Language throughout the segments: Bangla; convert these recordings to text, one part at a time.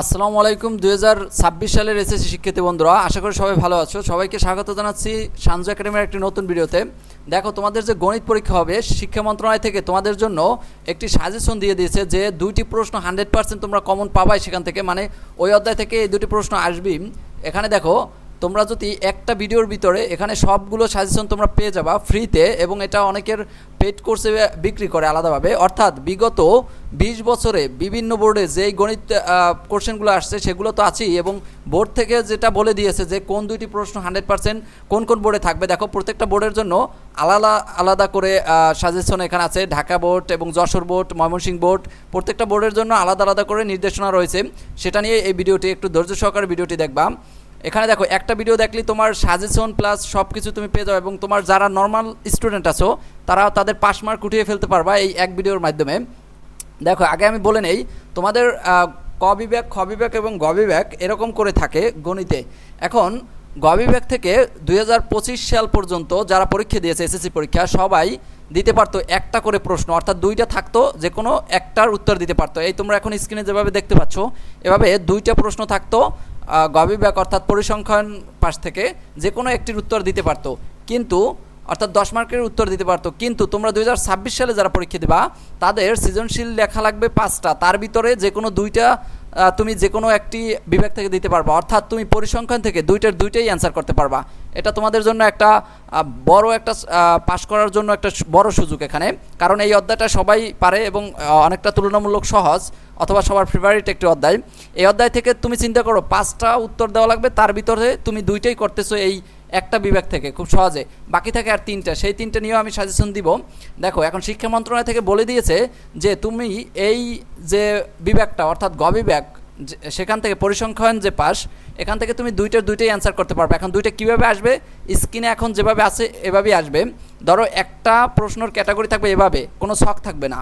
আসসালামু আলাইকুম দু দুই সালের এসএসসি শিক্ষার্থী বন্ধুরা, আশা করি সবাই ভালো আছো। সবাইকে স্বাগত জানাচ্ছি সানজু একাডেমির একটি নতুন ভিডিওতে। দেখো, তোমাদের যে গণিত পরীক্ষা হবে, শিক্ষা মন্ত্রণালয় থেকে তোমাদের জন্য একটি সাজেশন দিয়ে দিয়েছে যে দুইটি প্রশ্ন হান্ড্রেড পার্সেন্ট তোমরা কমন পাবাই সেখান থেকে। মানে ওই অধ্যায় থেকে এই দুটি প্রশ্ন আসবি এখানে দেখো তোমরা যদি একটা ভিডিওর ভিতরে এখানে সবগুলো সাজেশন তোমরা পেয়ে যাবা ফ্রিতে এবং এটা অনেকের পেড কোর্সে বিক্রি করে আলাদাভাবে। অর্থাৎ বিগত বিশ বছরে বিভিন্ন বোর্ডে যেই গণিত কোশ্চেনগুলো আসছে সেগুলো তো আছেই এবং বোর্ড থেকে যেটা বলে দিয়েছে যে কোন দুইটি প্রশ্ন হান্ড্রেড পার্সেন্ট কোন কোন বোর্ডে থাকবে, দেখো প্রত্যেকটা বোর্ডের জন্য আলাদা আলাদা করে সাজেশন এখানে আছে। ঢাকা বোর্ড এবং যশোর বোর্ড ময়মনসিংহ বোর্ড প্রত্যেকটা বোর্ডের জন্য আলাদা আলাদা করে নির্দেশনা রয়েছে। সেটা নিয়ে এই ভিডিওটি একটু ধৈর্য সহকারে ভিডিওটি দেখবা। এখানে দেখো, একটা ভিডিও দেখলে তোমার সাজেশন প্লাস সব কিছু তুমি পেয়ে যাবে এবং তোমার যারা নর্মাল স্টুডেন্ট আছো তারা তাদের পাস মার্ক উঠিয়ে ফেলতে পারবা এই এক ভিডিওর মাধ্যমে। দেখো, আগে আমি বলে নেই, তোমাদের ক বিভাগ, খ এবং গ বিভাগ এরকম করে থাকে গণিতে। এখন, গ বিভাগ থেকে দুই হাজার পঁচিশ সাল পর্যন্ত যারা পরীক্ষা দিয়েছে এসএসসি পরীক্ষা, সবাই দিতে পারতো একটা করে প্রশ্ন, অর্থাৎ দুইটা থাকতো যে কোনো একটার উত্তর দিতে পারতো। এই তোমরা এখন স্ক্রিনে যেভাবে দেখতে পাচ্ছ, এভাবে দুইটা প্রশ্ন থাকতো গবিব্যাক অর্থাৎ পরিসংখ্যান পাশ থেকে যে কোনো একটির উত্তর দিতে পারত। কিন্তু অর্থাৎ দশ মার্কের উত্তর দিতে পারতো। কিন্তু তোমরা দু হাজার ছাব্বিশ সালে যারা পরীক্ষা দেবা, তাদের সৃজনশীল লেখা লাগবে পাঁচটা। তার ভিতরে যে কোনো দুইটা তুমি যে কোনো একটি বিভাগ থেকে দিতে পারবা। অর্থাৎ তুমি পরিসংখ্যান থেকে দুইটার দুইটাই অ্যান্সার করতে পারবা। এটা তোমাদের জন্য একটা বড় একটা পাস করার জন্য একটা বড় সুযোগ এখানে। কারণ এই অধ্যায়টা সবাই পারে এবং অনেকটা তুলনামূলক সহজ, অথবা সবার ফেভারিট একটি অধ্যায়। এই অধ্যায় থেকে তুমি চিন্তা করো, পাঁচটা উত্তর দেওয়া লাগবে। তার ভিতরে তুমি দুইটাই করতেছো এই একটা বিভাগ থেকে, খুব সহজে। বাকি থাকে আর তিনটা। সেই তিনটা নিয়েও আমি সাজেশন দিব। দেখো, এখন শিক্ষা মন্ত্রণালয় থেকে বলে দিয়েছে যে তুমি এই যে বিভাগটা, অর্থাৎ গ বিভাগ সেখান থেকে পরিসংখ্যান যে পাস, এখান থেকে তুমি দুইটার দুইটাই অ্যান্সার করতে পারবে। এখন দুইটা কীভাবে আসবে? স্ক্রিনে এখন যেভাবে আছে, এভাবেই আসবে। ধরো, একটা প্রশ্নর ক্যাটাগরি থাকবে এভাবে, কোনো শখ থাকবে না।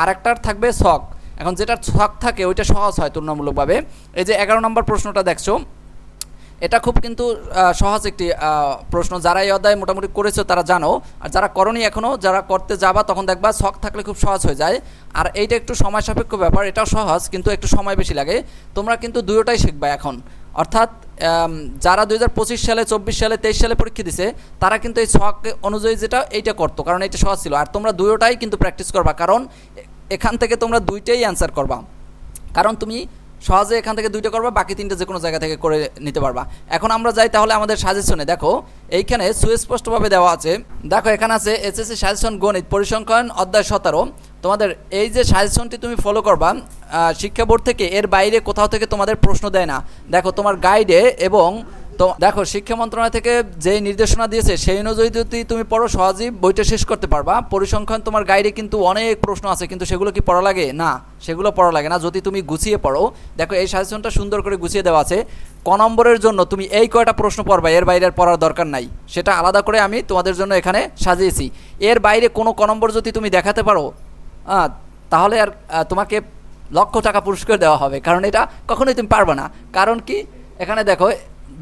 আর একটার থাকবে শখ এখন যেটার শখ থাকে, ওইটা সহজ হয় তুলনামূলকভাবে। এই যে এগারো নম্বর প্রশ্নটা দেখছ এটা খুব কিন্তু সহজ একটি প্রশ্ন। যারা এই অধ্যায় মোটামুটি করেছ তারা জানো, আর যারা করনি এখনও যারা করতে যাবা তখন দেখবা শখ থাকলে খুব সহজ হয়ে যায়। আর এইটা একটু সময় সাপেক্ষ ব্যাপার, এটাও সহজ, কিন্তু একটু সময় বেশি লাগে। তোমরা কিন্তু দুটোটাই শিখবা এখন। অর্থাৎ যারা দু হাজার পঁচিশ সালে, চব্বিশ সালে, তেইশ সালে পরীক্ষা দিছে, তারা কিন্তু এই শখ অনুযায়ী যেটা, এইটা করতো, কারণ এটা সহজ ছিল। আর তোমরা দুটোটাই কিন্তু প্র্যাকটিস করবা, কারণ এখান থেকে তোমরা দুইটাই অ্যান্সার করবা। কারণ তুমি সহজে এখান থেকে দুইটা করবা, বাকি তিনটা যে কোনো জায়গা থেকে করে নিতে পারবা। এখন আমরা যাই তাহলে আমাদের সাজেশনে। দেখো, এইখানে সুস্পষ্টভাবে দেওয়া আছে, দেখো এখানে আছে এসএসসি সাজেশন গণিত, পরিসংখ্যান, অধ্যায় সতেরো। তোমাদের এই যে সাজেশনটি তুমি ফলো করবা শিক্ষা বোর্ড থেকে এর বাইরে কোথাও থেকে তোমাদের প্রশ্ন দেয় না। দেখো, তোমার গাইডে এবং তো দেখো, শিক্ষা মন্ত্রণালয় থেকে যেই নির্দেশনা দিয়েছে, সেই অনুযায়ী যদি তুমি পড়ো, সহজেই বইটা শেষ করতে পারবা। পরিসংখ্যান তোমার গাইডে কিন্তু অনেক প্রশ্ন আছে, কিন্তু সেগুলো কি পড়া লাগে? না, সেগুলো পড়া লাগে না। যদি তুমি গুছিয়ে পড়ো, দেখো, এই সাজেশনটা সুন্দর করে গুছিয়ে দেওয়া আছে। ক নম্বরের জন্য তুমি এই কয়টা প্রশ্ন পড়বা? এর বাইরে পড়ার দরকার নাই। সেটা আলাদা করে আমি তোমাদের জন্য এখানে সাজিয়েছি। এর বাইরে কোনো ক নম্বর যদি তুমি দেখাতে পারো তাহলে আর তোমাকে লক্ষ টাকা পুরস্কার দেওয়া হবে। কারণ এটা কখনোই তুমি পারবে না। কারণ কি? এখানে দেখো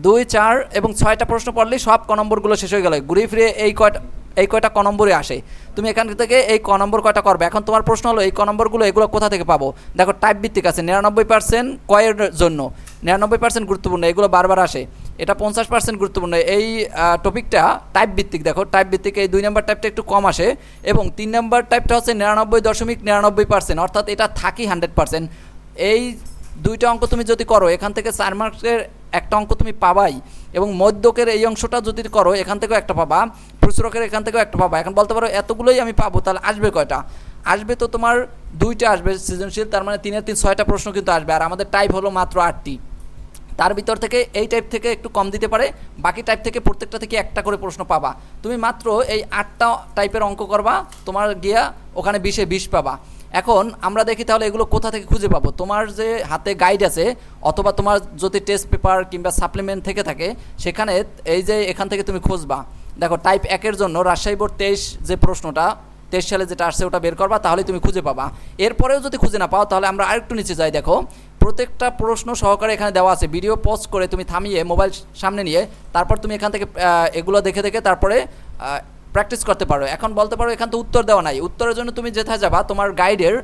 দুই, চার এবং ছয়টা প্রশ্ন পড়লেই সব ক নম্বরগুলো শেষ হয়ে গেল। ঘুরিয়ে ফিরে এই কয়টা এই কয়টা ক নম্বরে আসে? তুমি এখান থেকে এই ক নম্বর কয়টা করবে? এখন তোমার প্রশ্ন হলো, এই ক নম্বরগুলো, এগুলো কোথা থেকে পাবো? দেখো টাইপ ভিত্তিক আছে। নিরানব্বই পার্সেন্ট কয়ের জন্য। নিরানব্বই পার্সেন্ট গুরুত্বপূর্ণ, এগুলো বারবার আসে। এটা পঞ্চাশ পার্সেন্ট গুরুত্বপূর্ণ। এই টপিকটা টাইপ ভিত্তিক, দেখো টাইপ ভিত্তিক এই দুই নম্বর টাইপটা একটু কম আসে এবং তিন নম্বর টাইপটা হচ্ছে নিরানব্বই দশমিক নিরানব্বই পার্সেন্ট অর্থাৎ এটা থাকি হান্ড্রেড পার্সেন্ট এই দুইটা অঙ্ক তুমি যদি করো, এখান থেকে চার মার্কের একটা অঙ্ক তুমি পাবাই এবং মধ্যকের এই অংশটা যদি করো, এখান থেকেও একটা পাবা প্রচুরকের এখান থেকেও একটা পাবা। এখন বলতে পারো এতগুলোই আমি পাবো, তাহলে আসবে কয়টা? আসবে তো তোমার দুইটা আসবে সৃজনশীল, তার মানে তিনের তিন ছয়টা প্রশ্ন কিন্তু আসবে, আর আমাদের টাইপ হলো মাত্র আটটি। তার ভিতর থেকে এই টাইপ থেকে একটু কম দিতে পারে, বাকি টাইপ থেকে প্রত্যেকটা থেকে একটা করে প্রশ্ন পাবা। তুমি মাত্র এই আটটা টাইপের অঙ্ক করবা, তোমার গিয়া ওখানে বিশে বিশ পাবা। এখন আমরা দেখি তাহলে এগুলো কোথা থেকে খুঁজে পাবো? তোমার যে হাতে গাইড আছে, অথবা তোমার যদি টেস্ট পেপার কিংবা সাপ্লিমেন্ট থেকে থাকে, সেখানে এই যে এখান থেকে তুমি খুঁজবা। দেখো টাইপ একের জন্য রাজশাহী বোর্ড তেইশ যে প্রশ্নটা, তেইশ সালে যেটা আসছে ওটা বের করবা তাহলে তুমি খুঁজে পাবা। এরপরেও যদি খুঁজে না পাও, তাহলে আমরা আরেকটু নিচে যাই, দেখো। প্রত্যেকটা প্রশ্ন সহকারে এখানে দেওয়া আছে। ভিডিও পজ করে তুমি থামিয়ে মোবাইল সামনে নিয়ে, তারপর তুমি এখান থেকে এগুলো দেখে দেখে তারপরে প্র্যাকটিস করতে পারো। এখন বলতে পারো এখান তো উত্তর দেওয়া নাই। উত্তরের জন্য তুমি যেথায় যাবা, তোমার গাইডের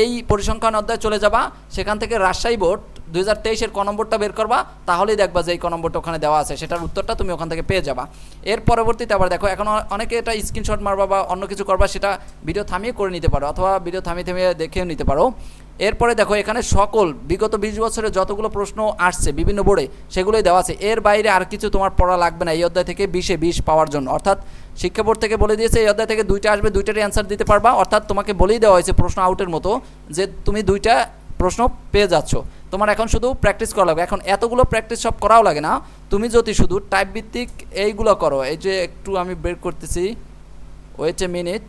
এই পরিসংখ্যান অধ্যায় চলে যাবা। সেখান থেকে রাজশাহী বোর্ড দু হাজার তেইশের ক নম্বরটা বের করবা, তাহলেই দেখবা যে এই ক নম্বরটা ওখানে দেওয়া আছে। সেটার উত্তরটা তুমি ওখান থেকে পেয়ে যাবা। এর পরবর্তীতে আবার দেখো, এখন অনেকে এটা স্ক্রিনশট মারবা বা অন্য কিছু করবা, সেটা ভিডিও থামিয়ে করে নিতে পারো, অথবা ভিডিও থামিয়ে থামিয়ে দেখেও নিতে পারো। এরপরে দেখো, এখানে সকল, বিগত বিশ বছরে যতগুলো প্রশ্ন আসছে বিভিন্ন বোর্ডে, সেগুলোই দেওয়া আছে। এর বাইরে আর কিছু তোমার পড়া লাগবে না এই অধ্যায় থেকে বিশে বিশ পাওয়ার জন্য। অর্থাৎ শিক্ষা বোর্ড থেকে বলে দিয়েছে, এই অধ্যায় থেকে দুইটা আসবে, দুইটারই অ্যান্সার দিতে পারবা। অর্থাৎ তোমাকে বলেই দেওয়া হয়েছে প্রশ্ন আউটের মতো যে তুমি দুইটা প্রশ্ন পেয়ে যাচ্ছ। তোমার এখন শুধু প্র্যাকটিস করা লাগবে। এখন এতগুলো প্র্যাকটিস সব করাও লাগে না। তুমি যদি শুধু টাইপ ভিত্তিক এইগুলো করো, এই যে একটু আমি বের করতেছি ওয়েট এ মিনিট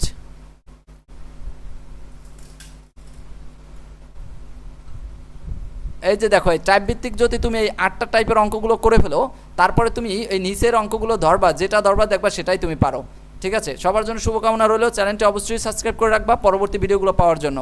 এই যে দেখো, এই টাইপ ভিত্তিক যদি তুমি এই আটটা টাইপের অঙ্কগুলো করে ফেলো, তারপরে তুমি এই নিচের অঙ্কগুলো ধরবা, যেটা ধরবা দেখবা সেটাই তুমি পারো। ঠিক আছে? সবার জন্য শুভকামনা রইল। চ্যানেলটি অবশ্যই সাবস্ক্রাইব করে রাখবা। পরবর্তী ভিডিওগুলো পাওয়ার জন্য।